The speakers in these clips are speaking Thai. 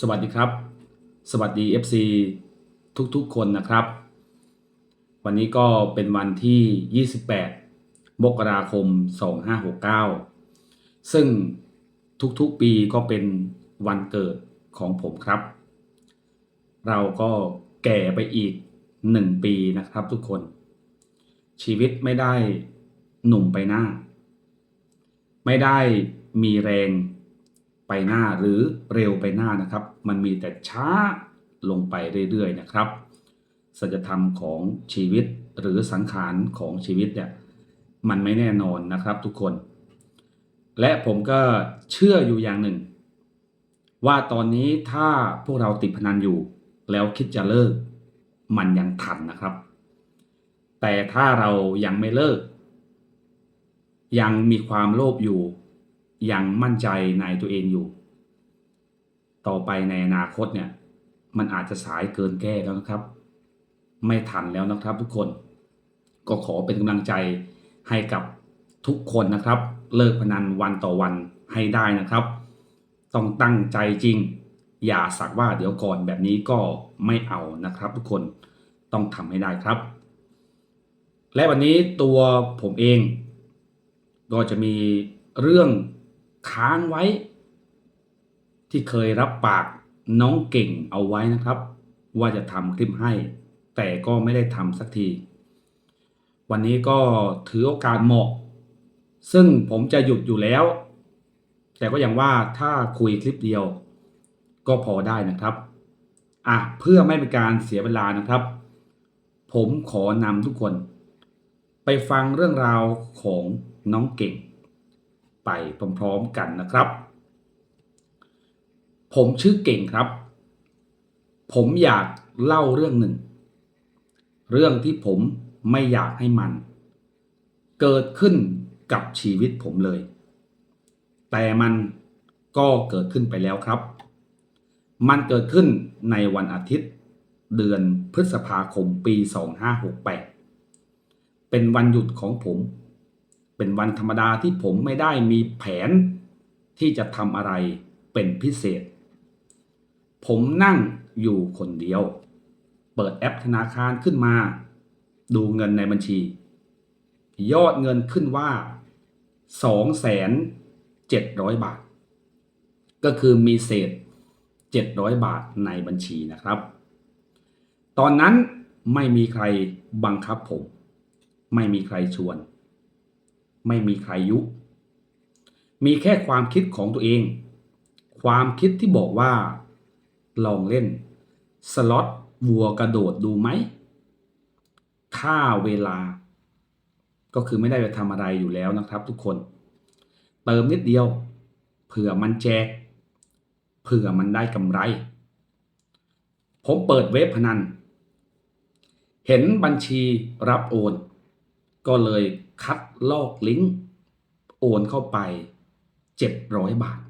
สวัสดีครับ สวัสดี FC ทุกๆคนนะครับ วันนี้ก็เป็นวันที่ 28 มกราคม 2569 ซึ่งทุกๆปีก็เป็นวันเกิดของผมครับ เราก็แก่ไปอีก 1 ปีนะครับทุกคน ชีวิตไม่ได้หนุ่มไปหน้า ไม่ได้มีแรง ไปหน้าหรือเร็วไปหน้านะครับ มันมีแต่ช้าลงไปเรื่อยๆนะครับสัจธรรมของชีวิตหรือสังขารของชีวิตเนี่ยมันไม่แน่นอนนะครับทุกคน และผมก็เชื่ออยู่อย่างหนึ่ง ว่าตอนนี้ถ้าพวกเราติดพนันอยู่ แล้วคิดจะเลิก มันยังทันนะครับ แต่ถ้าเรายังไม่เลิก ยังมีความโลภอยู่ ยังมั่นใจในตัวเองอยู่ ต่อไปในอนาคตเนี่ย มันอาจจะสายเกินแก้แล้วนะครับ ไม่ทันแล้วนะครับทุกคน ก็ขอเป็นกำลังใจให้กับทุกคนนะครับ เลิกพนันวันต่อวันให้ได้นะครับ ต้องตั้งใจจริง อย่าสักว่าเดี๋ยวก่อนแบบนี้ก็ไม่เอานะครับ ทุกคนต้องทำให้ได้ครับ และวันนี้ตัวผมเองก็จะมีเรื่อง ค้างไว้ ที่เคยรับปากน้องเก่งเอาไว้นะครับ ว่าจะทำคลิปให้ แต่ก็ไม่ได้ทำสักที วันนี้ก็ถือโอกาสเหมาะ ซึ่งผมจะหยุดอยู่แล้ว แต่ก็อย่างว่าถ้าคุยคลิปเดียว ก็พอได้นะครับอะเพื่อไม่เป็นการเสียเวลานะครับ ผมขอนำทุกคน ไปฟังเรื่องราวของน้องเก่ง ไปพร้อมๆกันนะครับ ผมชื่อเก่งครับ ผมอยากเล่าเรื่องหนึ่ง เรื่องที่ผมไม่อยากให้มัน เกิดขึ้นกับชีวิตผมเลย แต่มันก็เกิดขึ้นไปแล้วครับ มันเกิดขึ้นในวันอาทิตย์ เดือนพฤษภาคมปี 2568 เป็นวันหยุดของผม เป็นวันธรรมดาที่ผมไม่ได้มีแผนที่จะทำอะไรเป็นพิเศษ ผมนั่งอยู่คนเดียว เปิดแอปธนาคารขึ้นมา ดูเงินในบัญชี ยอดเงินขึ้นว่า 2,700 บาท ก็คือมีเศษ 700 บาทในบัญชีนะครับ ตอนนั้นไม่มีใครบังคับผม ไม่มีใครชวน ไม่มีใครยุ มีแค่ความคิดของตัวเอง ความคิดที่บอกว่า ลองเล่น สล็อตวัวกระโดดดูไหมค่าเวลา ก็คือไม่ได้ไปทำอะไรอยู่แล้วนะครับ ทุกคน เติมนิดเดียว เผื่อมันแจก เผื่อมันได้กำไร ผมเปิดเว็บพนัน เห็นบัญชีรับโอน ก็เลยคัดลอกลิงก์โอนเข้าไป 700 บาท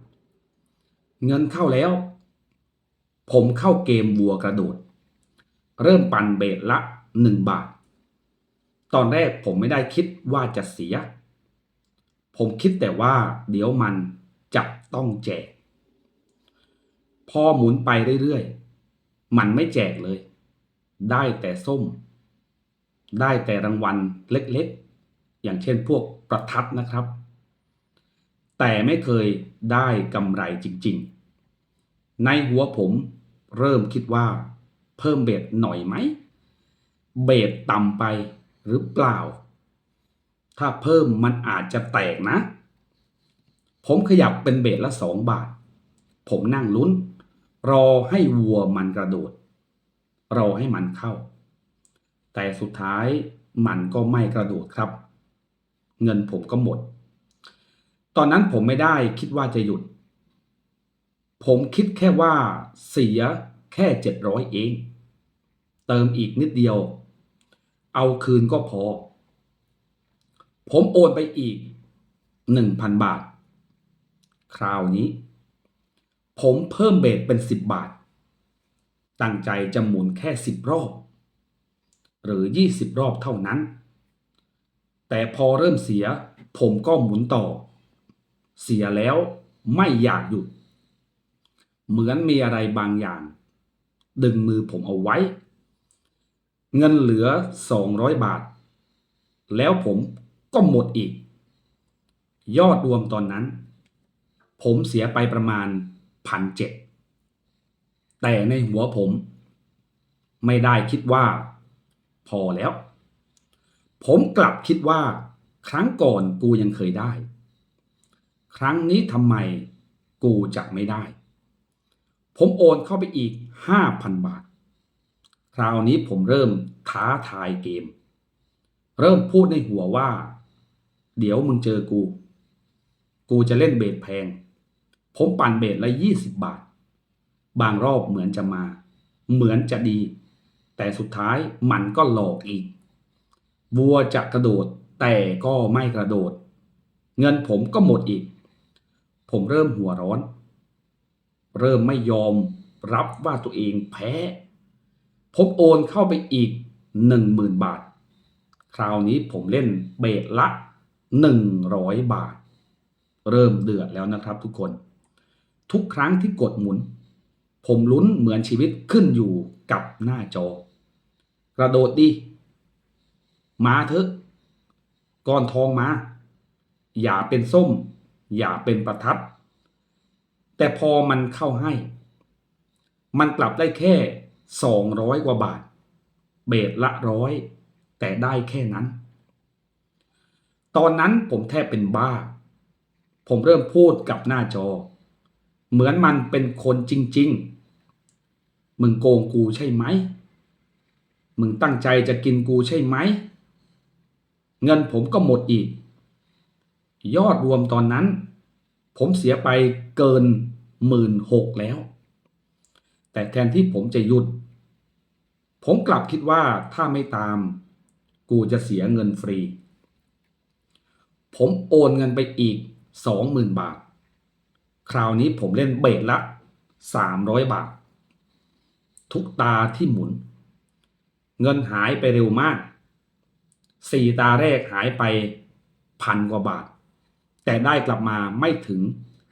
เงินเข้าแล้ว ผมเข้าเกมวัวกระโดด เริ่มปั่นเบสละ 1 บาท ตอนแรกผมไม่ได้คิดว่าจะเสีย ผมคิดแต่ว่าเดี๋ยวมันจะต้องแจก พอหมุนไปเรื่อยๆ มันไม่แจกเลย ได้แต่ส้ม ได้แต่รางวัลเล็กๆ อย่างเช่นพวกประทัดนะครับ แต่ไม่เคยได้กำไรจริงๆ ในหัวผมเริ่มคิดว่าเพิ่มเบสหน่อยไหม เบสต่ำไปหรือเปล่า ถ้าเพิ่มมันอาจจะแตกนะ ผมขยับเป็นเบสละสองบาท ผมนั่งลุ้น รอให้วัวมันกระโดด รอให้มันเข้า แต่สุดท้ายมันก็ไม่กระโดดครับ เงินผมก็หมด ตอนนั้นผมไม่ได้คิดว่าจะหยุด ผมคิดแค่ว่าเสียแค่เจ็ดร้อยเอง เติมอีกนิดเดียว เอาคืนก็พอ ผมโอนไปอีกหนึ่งพันบาท คราวนี้ ผมเพิ่มเบสเป็นสิบบาท ตั้งใจจะหมุนแค่สิบรอบ หรือยี่สิบรอบเท่านั้น แต่พอเริ่มเสีย ผมก็หมุนต่อ เสียแล้วไม่อยากหยุด เหมือนมีอะไรบางอย่าง ดึงมือผมเอาไว้ เงินเหลือ 200 บาท แล้วผมก็หมดอีก ยอดรวมตอนนั้น ผมเสียไปประมาณพันเจ็ดแต่ในหัวผม ไม่ได้คิดว่า พอแล้ว ผมกลับคิดว่า ครั้งก่อนกูยังเคยได้ ครั้งนี้ทำไมกูจะไม่ได้ ผมโอนเข้าไปอีก 5,000 บาท คราวนี้ผมเริ่มท้าทายเกม เริ่มพูดในหัวว่า เดี๋ยวมึงเจอกู กูจะเล่นเบสแพง ผมปั่นเบสละ 20 บาท บางรอบเหมือนจะมา เหมือนจะดี แต่สุดท้ายมันก็หลอกอีก วัวจะกระโดดแต่ก็ไม่กระโดด เงินผมก็หมดอีก ผมเริ่มหัวร้อน เริ่มไม่ยอมรับว่าตัวเองแพ้ ผมโอนเข้าไปอีกหนึ่งหมื่นบาท คราวนี้ผมเล่นเบสละหนึ่งร้อยบาท เริ่มเดือดแล้วนะครับทุกคน ทุกครั้งที่กดหมุน ผมลุ้นเหมือนชีวิตขึ้นอยู่กับหน้าจอ กระโดดดิมาเถอะก้อนทองมา อย่าเป็นส้ม อย่าเป็นประทัด แต่พอมันเข้าให้ มันกลับได้แค่สองร้อยกว่าบาท เบสละร้อย แต่ได้แค่นั้น ตอนนั้นผมแทบเป็นบ้า ผมเริ่มพูดกับหน้าจอ เหมือนมันเป็นคนจริง ๆ มึงโกงกูใช่ไหม มึงตั้งใจจะกินกูใช่ไหม เงินผมก็หมดอีก ยอดรวมตอนนั้น ผมเสียไปเกินหมื่นหกแล้ว แต่แทนที่ผมจะหยุด ผมกลับคิดว่าถ้าไม่ตาม กูจะเสียเงินฟรี ผมโอนเงินไปอีกสองหมื่นบาท คราวนี้ผมเล่นเบสละสามร้อยบาท ทุกตาที่หมุน เงินหายไปเร็วมากสี่ตาแรกหายไปพันกว่าบาท แต่ได้กลับมาไม่ถึง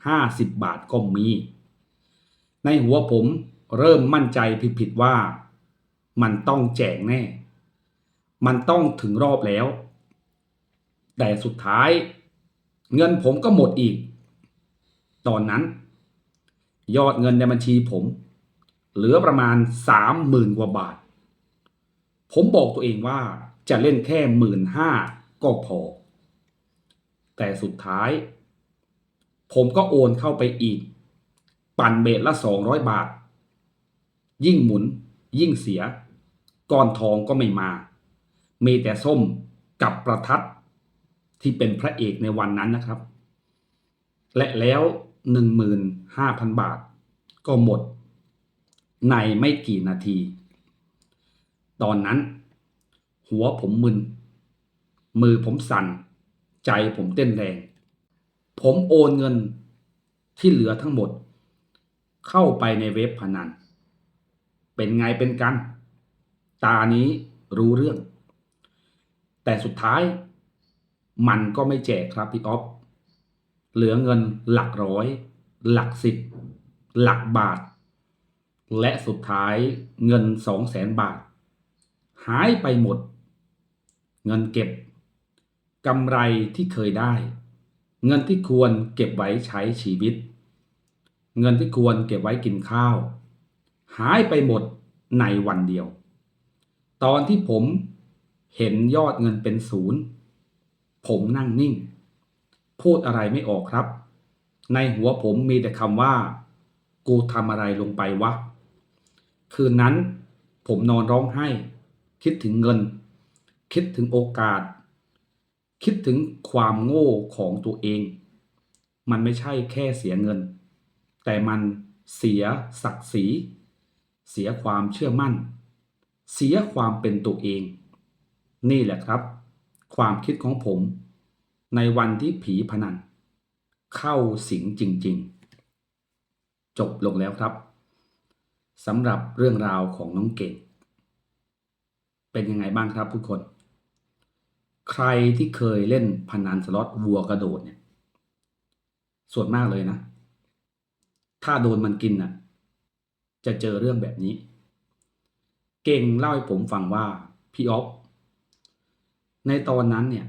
ห้าสิบบาทก็มี ในหัวผมเริ่มมั่นใจผิดๆว่า มันต้องแจกแน่ มันต้องถึงรอบแล้ว แต่สุดท้าย เงินผมก็หมดอีก ตอนนั้น ยอดเงินในบัญชีผม เหลือประมาณสามหมื่นกว่าบาท ผมบอกตัวเองว่าจะเล่นแค่หมื่นห้าก็พอ แต่สุดท้าย ผมก็โอนเข้าไปอีก ปั่นเบสละสองร้อยบาท ยิ่งหมุน ยิ่งเสียก้อนทองก็ไม่มา มีแต่ส้มกับประทัดที่เป็นพระเอกในวันนั้นนะครับ และแล้วหนึ่งมืนห้าพันบาท ก็หมด ในไม่กี่นาที ตอนนั้น หัวผมมึน มือผมสั่น ใจผมเต้นแรง ผมโอนเงินที่เหลือทั้งหมด เข้าไปในเว็บพนัน เป็นไงเป็นกัน ตานี้รู้เรื่อง แต่สุดท้ายมันก็ไม่แจกครับพี่ออฟเหลือเงินหลักร้อย หลักสิบ หลักบาท และสุดท้ายเงินสองแสนบาท หายไปหมด เงินเก็บกำไรที่เคยได้ เงินที่ควรเก็บไว้ใช้ชีวิต เงินที่ควรเก็บไว้กินข้าว หายไปหมดในวันเดียว ตอนที่ผมเห็นยอดเงินเป็นศูนย์ ผมนั่งนิ่ง พูดอะไรไม่ออกครับ ในหัวผมมีแต่คำว่า กูทำอะไรลงไปวะ คืนนั้นผมนอนร้องไห้ คิดถึงเงิน คิดถึงโอกาส คิดถึงความโง่ของตัวเอง มันไม่ใช่แค่เสียเงิน แต่มันเสียศักดิ์ศรี เสียความเชื่อมั่น เสียความเป็นตัวเอง นี่แหละครับ ความคิดของผม ในวันที่ผีพนัน เข้าสิงจริง ๆ จบลงแล้วครับสำหรับเรื่องราวของน้องเก่ง เป็นยังไงบ้างครับทุกคน ใครที่เคยเล่นพนันสล็อตวัวกระโดดเนี่ย ส่วนมากเลยนะ ถ้าโดนมันกินน่ะ จะเจอเรื่องแบบนี้ เก่งเล่าให้ผมฟังว่าพี่ออฟในตอนนั้นเนี่ย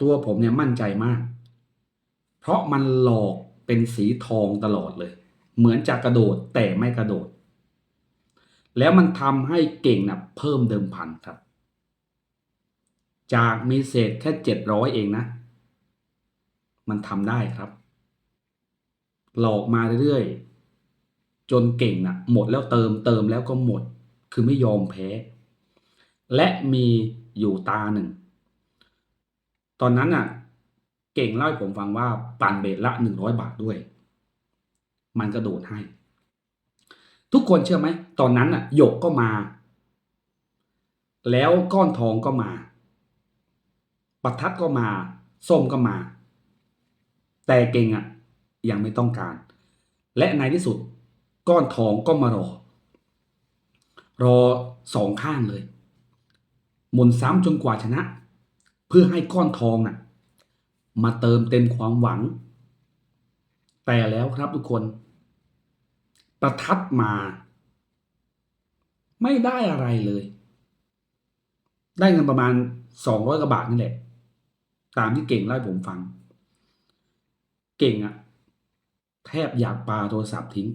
ตัวผมเนี่ยมั่นใจมาก เพราะมันหลอกเป็นสีทองตลอดเลย เหมือนจะกระโดดแต่ไม่กระโดด แล้วมันทำให้เก่งนะเพิ่มเดิมพันครับ จากมีเศษแค่เจ็ดร้อยเองนะ มันทำได้ครับ หลอกมาเรื่อยๆ จนเก่งนะ่ะหมดแล้วเติมเติมแล้วก็หมด คือไม่ยอมแพ้ และมีอยู่ตาหนึ่ง ตอนนั้นน่ะ เก่งเล่าให้ผมฟังว่าปั่นเบสละหนึ่งร้อยบาทด้วย มันกระโดดให้ ทุกคนเชื่อไหม ตอนนั้นน่ะหยกก็มา แล้วก้อนทองก็มาประทัดก็มา ส้มก็มา แต่เก่งอะ ยังไม่ต้องการ และในที่สุด ก้อนทองก็มารอ รอสองข้างเลย หมุนซ้ำจนกว่าชนะ เพื่อให้ก้อนทองน่ะ มาเติมเต็มความหวัง แต่แล้วครับทุกคน ประทัดมา ไม่ได้อะไรเลย ได้เงินประมาณสองร้อยกว่าบาทนี่แหละ ตามที่เก่งเล่าผมฟัง เก่งอะแทบอยากปาโทรศัพท์ทิ้ง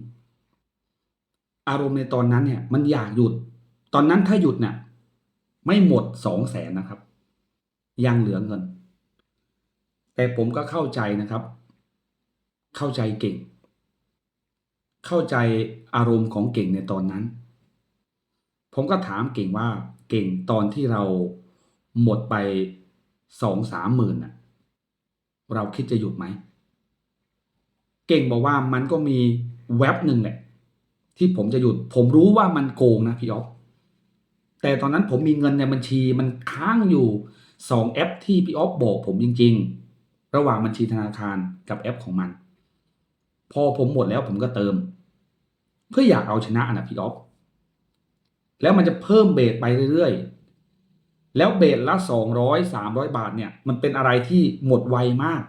อารมณ์ในตอนนั้นเนี่ย มันอยากหยุด ตอนนั้นถ้าหยุดเนี่ยไม่หมดสองแสนนะครับ ยังเหลือเงิน แต่ผมก็เข้าใจนะครับ เข้าใจเก่ง เข้าใจอารมณ์ของเก่งในตอนนั้น ผมก็ถามเก่งว่าเก่งตอนที่เราหมดไปสองสามหมื่นน่ะเราคิดจะหยุดไหม เก่งบอกว่ามันก็มีแว็บหนึ่งแหละ ที่ผมจะหยุด ผมรู้ว่ามันโกงนะพี่อ๊อฟแต่ตอนนั้นผมมีเงินในบัญชีมันค้างอยู่สองแอปที่พี่อ๊อฟบอกผมจริง ๆ ระหว่างบัญชีธนาคารกับแอปของมัน พอผมหมดแล้วผมก็เติม เพื่ออยากเอาชนะนะพี่อ๊อฟ แล้วมันจะเพิ่มเบสไปเรื่อยๆ แล้วเบสละสองร้อยสามร้อยบาทเนี่ย มันเป็นอะไรที่หมดไวมาก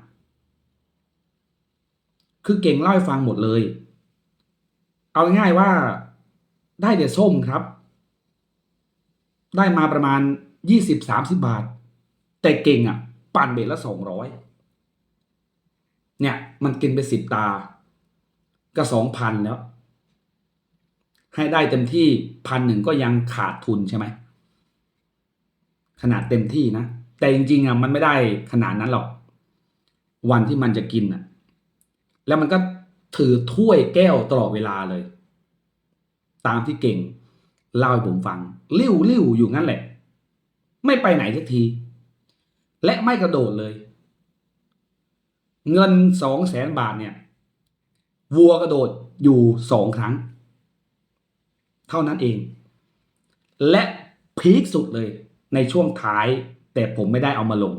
คือเก่งเล่าให้ฟังหมดเลย เอาง่ายๆว่าได้แต่ส้มครับ ได้มาประมาณยี่สิบสามสิบาท แต่เก่งอะ ปั่นเบสละสองร้อยเนี่ย มันกินไปสิบตา ก็สองพันแล้ว ให้ได้เต็มที่พันหนึ่งก็ยังขาดทุนใช่ไหมขนาดเต็มที่นะ แต่จริงๆอะมันไม่ได้ขนาดนั้นหรอก วันที่มันจะกินอะ แล้วมันก็ถือถ้วยแก้วตลอดเวลาเลย ตามที่เก่งเล่าให้ผมฟัง ลิ้วลิ้วอยู่งั้นแหละ ไม่ไปไหนสักที และไม่กระโดดเลย เงินสองแสนบาทเนี่ย วัวกระโดดอยู่สองครั้ง เท่านั้นเอง และพีคสุดเลยในช่วงท้าย แต่ผมไม่ได้เอามาลง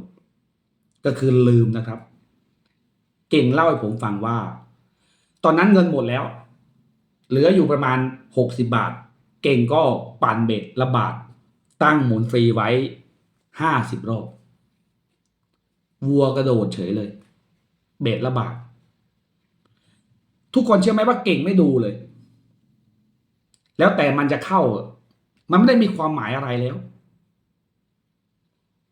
ก็คือลืมนะครับ เก่งเล่าให้ผมฟังว่า ตอนนั้นเงินหมดแล้ว เหลืออยู่ประมาณ 60 บาท เก่งก็ปั่นเบ็ดละบาท ตั้งหมุนฟรีไว้ 50 รอบ วัวกระโดดเฉยเลย เบ็ดละบาท ทุกคนเชื่อไหมว่าเก่งไม่ดูเลย แล้วแต่มันจะเข้า มันไม่ได้มีความหมายอะไรแล้ว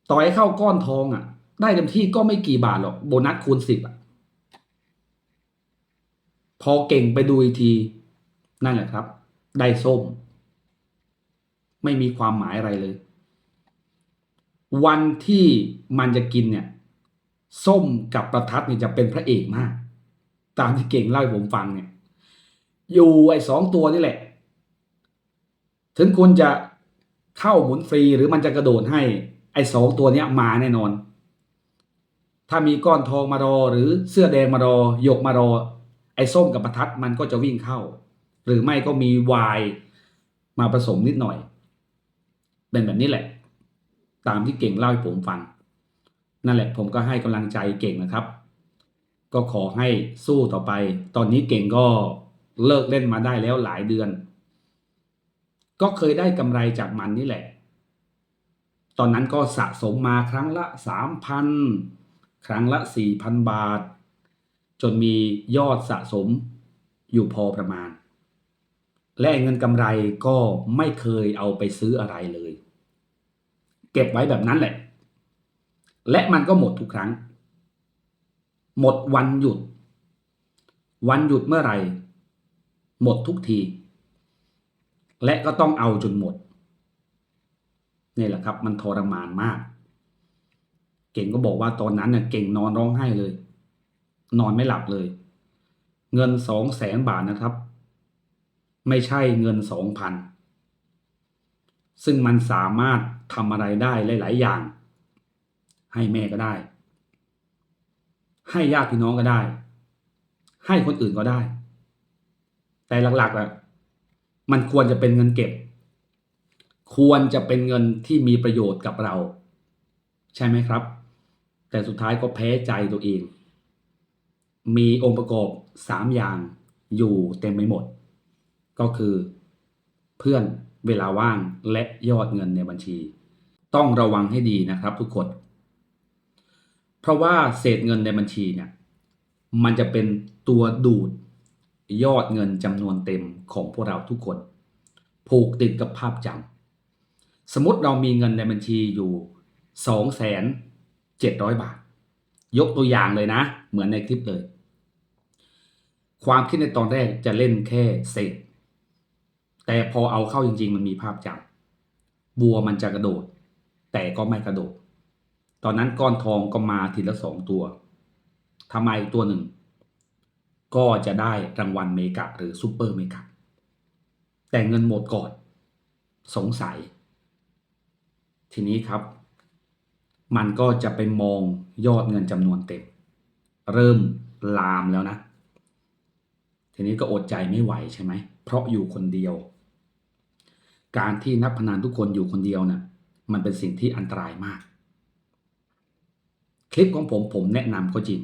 ต่อให้เข้าก้อนทองอะ ได้เต็มที่ก็ไม่กี่บาทหรอกโบนัสคูณสิบอะ พอเก่งไปดูอีกทีนั่นแหละครับ ได้ส้ม ไม่มีความหมายอะไรเลย วันที่มันจะกินเนี่ย ส้มกับประทัดเนี่ยจะเป็นพระเอกมาก ตามที่เก่งเล่าให้ผมฟังเนี่ย อยู่ไอ้สองตัวนี่แหละ ถึงคุณจะเข้าหมุนฟรีหรือมันจะกระโดดให้ ไอ้สองตัวเนี้ยมาแน่นอน ถ้ามีก้อนทองมารอหรือเสื้อแดงมารอหยกมารอ ไอ้ส้มกับประทัดมันก็จะวิ่งเข้า หรือไม่ก็มีวายมาผสมนิดหน่อย เป็นแบบนี้แหละ ตามที่เก่งเล่าให้ผมฟัง นั่นแหละผมก็ให้กำลังใจเก่งนะครับ ก็ขอให้สู้ต่อไป ตอนนี้เก่งก็เลิกเล่นมาได้แล้วหลายเดือน ก็เคยได้กำไรจากมันนี่แหละ ตอนนั้นก็สะสมมาครั้งละสามพันครั้งละสี่พันบาท จนมียอดสะสมอยู่พอประมาณ และเงินกำไรก็ไม่เคยเอาไปซื้ออะไรเลย เก็บไว้แบบนั้นแหละ และมันก็หมดทุกครั้ง หมดวันหยุด วันหยุดเมื่อไหร่ หมดทุกที และก็ต้องเอาจนหมดนี่แหละครับ มันทรมานมาก เก่งก็บอกว่าตอนนั้นเนี่ยเก่งนอนร้องไห้เลย นอนไม่หลับเลย เงินสองแสนบาทนะครับ ไม่ใช่เงินสองพันซึ่งมันสามารถทำอะไรได้หลาย ๆ อย่าง ให้แม่ก็ได้ ให้ญาติพี่น้องก็ได้ ให้คนอื่นก็ได้ แต่หลักๆอะ มันควรจะเป็นเงินเก็บ ควรจะเป็นเงินที่มีประโยชน์กับเรา ใช่ไหมครับ แต่สุดท้ายก็แพ้ใจตัวเอง มีองค์ประกอบสามอย่างอยู่เต็มไปหมด ก็คือ เพื่อนเวลาว่างและยอดเงินในบัญชี ต้องระวังให้ดีนะครับทุกคน เพราะว่าเศษเงินในบัญชีเนี่ยมันจะเป็นตัวดูด ยอดเงินจำนวนเต็มของพวกเราทุกคน ผูกติดกับภาพจำสมมติเรามีเงินในบัญชีอยู่สองแสนเจ็ดร้อยบาท ยกตัวอย่างเลยนะ เหมือนในคลิปเลย ความคิดในตอนแรกจะเล่นแค่เศษ แต่พอเอาเข้าจริง ๆ มันมีภาพจำบัวมันจะกระโดด แต่ก็ไม่กระโดด ตอนนั้นก้อนทองก็มาทีละสองตัวทำไมตัวหนึ่ง ก็จะได้รางวัลเมกะหรือซูเปอร์เมกะแต่เงินหมดก่อน สงสัย ทีนี้ครับ มันก็จะไปมองยอดเงินจำนวนเต็ม เริ่มลามแล้วนะ ทีนี้ก็อดใจไม่ไหวใช่ไหม เพราะอยู่คนเดียว การที่นักพนันทุกคนอยู่คนเดียวนะ่ะมันเป็นสิ่งที่อันตรายมาก คลิปของผมผมแนะนำก็จริง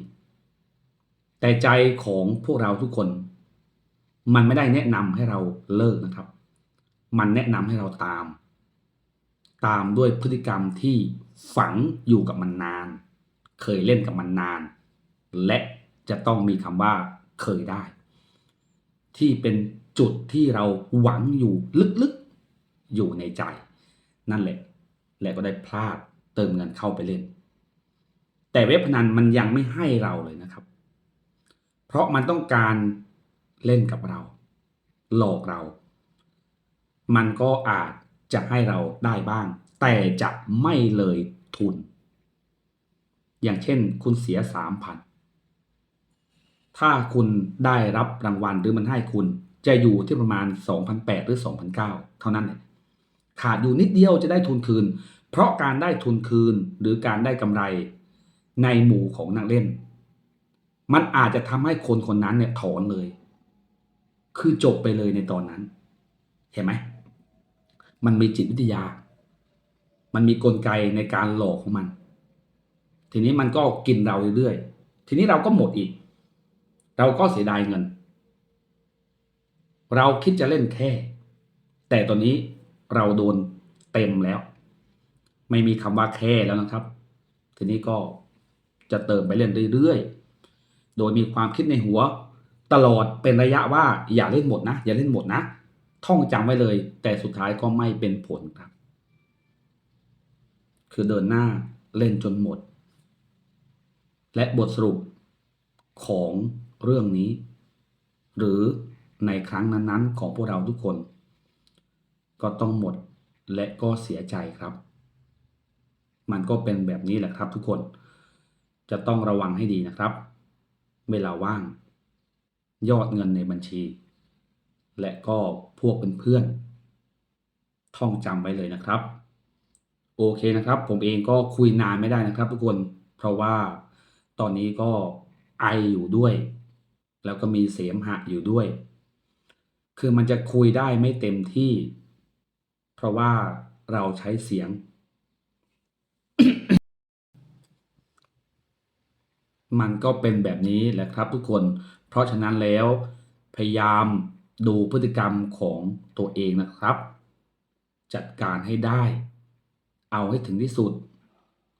แต่ใจของพวกเราทุกคน มันไม่ได้แนะนำให้เราเลิกนะครับ มันแนะนำให้เราตาม ตามด้วยพฤติกรรมที่ฝังอยู่กับมันนาน เคยเล่นกับมันนาน และจะต้องมีคำว่าเคยได้ ที่เป็นจุดที่เราหวังอยู่ลึกๆอยู่ในใจ นั่นแหละ และก็ได้พลาดเติมเงินเข้าไปเล่น แต่เว็บพนันมันยังไม่ให้เราเลยนะครับ เพราะมันต้องการเล่นกับเรา หลอกเรา มันก็อาจจะให้เราได้บ้าง แต่จะไม่เลยทุน อย่างเช่นคุณเสียสามพันถ้าคุณได้รับรางวัลหรือมันให้คุณจะอยู่ที่ประมาณ2,800หรือ2,900เท่านั้น ขาดอยู่นิดเดียวจะได้ทุนคืน เพราะการได้ทุนคืนหรือการได้กำไรในหมู่ของนักเล่น มันอาจจะทำให้คนคนนั้นเนี่ยถอนเลย คือจบไปเลยในตอนนั้น เห็นไหม มันมีจิตวิทยา มันมีกลไกในการหลอกของมัน ทีนี้มันก็กินเราเรื่อยๆ ทีนี้เราก็หมดอีก เราก็เสียดายเงิน เราคิดจะเล่นแค่ แต่ตอนนี้เราโดนเต็มแล้ว ไม่มีคำว่าแค่แล้วนะครับ ทีนี้ก็จะเติมไปเล่นเรื่อยๆ โดยมีความคิดในหัว ตลอดเป็นระยะว่าอย่าเล่นหมดนะ อย่าเล่นหมดนะ ท่องจำไว้เลย แต่สุดท้ายก็ไม่เป็นผลครับ คือเดินหน้าเล่นจนหมด และบทสรุปของเรื่องนี้ หรือในครั้งนั้นๆ ของพวกเราทุกคน ก็ต้องหมดและก็เสียใจครับ มันก็เป็นแบบนี้แหละครับทุกคน จะต้องระวังให้ดีนะครับ เวลาว่าง ยอดเงินในบัญชี และก็พวกเพื่อนๆท่องจำไว้เลยนะครับ โอเคนะครับ ผมเองก็คุยนานไม่ได้นะครับ ทุกคนเพราะว่าตอนนี้ก็ไออยู่ด้วย แล้วก็มีเสมหะอยู่ด้วย คือมันจะคุยได้ไม่เต็มที่ เพราะว่าเราใช้เสียง มันก็เป็นแบบนี้แหละครับทุกคน เพราะฉะนั้นแล้วพยายามดูพฤติกรรมของตัวเองนะครับ จัดการให้ได้ เอาให้ถึงที่สุด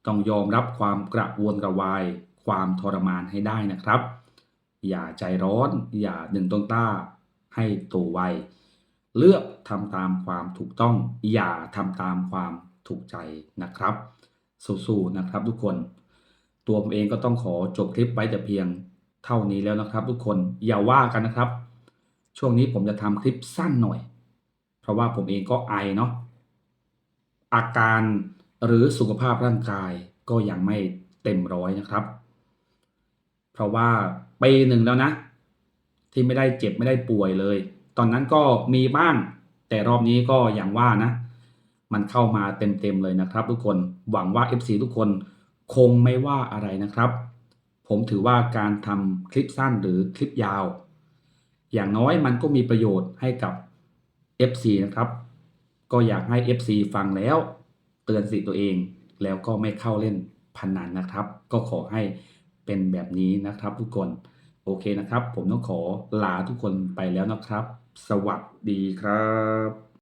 ต้องยอมรับความกระวนกระวาย ความทรมานให้ได้นะครับ อย่าใจร้อน อย่าดึงต้นต้า ให้โตวไว เลือกทำตามความถูกต้อง อย่าทำตามความถูกใจนะครับ สู้ๆนะครับทุกคน ตัวผมเองก็ต้องขอจบคลิปไว้แต่เพียงเท่านี้แล้วนะครับ ทุกคนอย่าว่ากันนะครับ ช่วงนี้ผมจะทำคลิปสั้นหน่อย เพราะว่าผมเองก็ไอเนาะอาการหรือสุขภาพร่างกายก็ยังไม่เต็มร้อยนะครับ เพราะว่าปีหนึ่งแล้วนะ ที่ไม่ได้เจ็บไม่ได้ป่วยเลย ตอนนั้นก็มีบ้าง แต่รอบนี้ก็อย่างว่านะ มันเข้ามาเต็มๆเลยนะครับ ทุกคนหวังว่า FC ทุกคน คงไม่ว่าอะไรนะครับ ผมถือว่าการทำคลิปสั้นหรือคลิปยาว อย่างน้อยมันก็มีประโยชน์ให้กับ FC นะครับ ก็อยากให้ FC ฟังแล้ว เตือนสติตัวเอง แล้วก็ไม่เข้าเล่นพนนันนะครับ ก็ขอให้เป็นแบบนี้นะครับทุกคนโอเคนะครับ ผมต้องขอลาทุกคนไปแล้วนะครับ สวัสดีครับ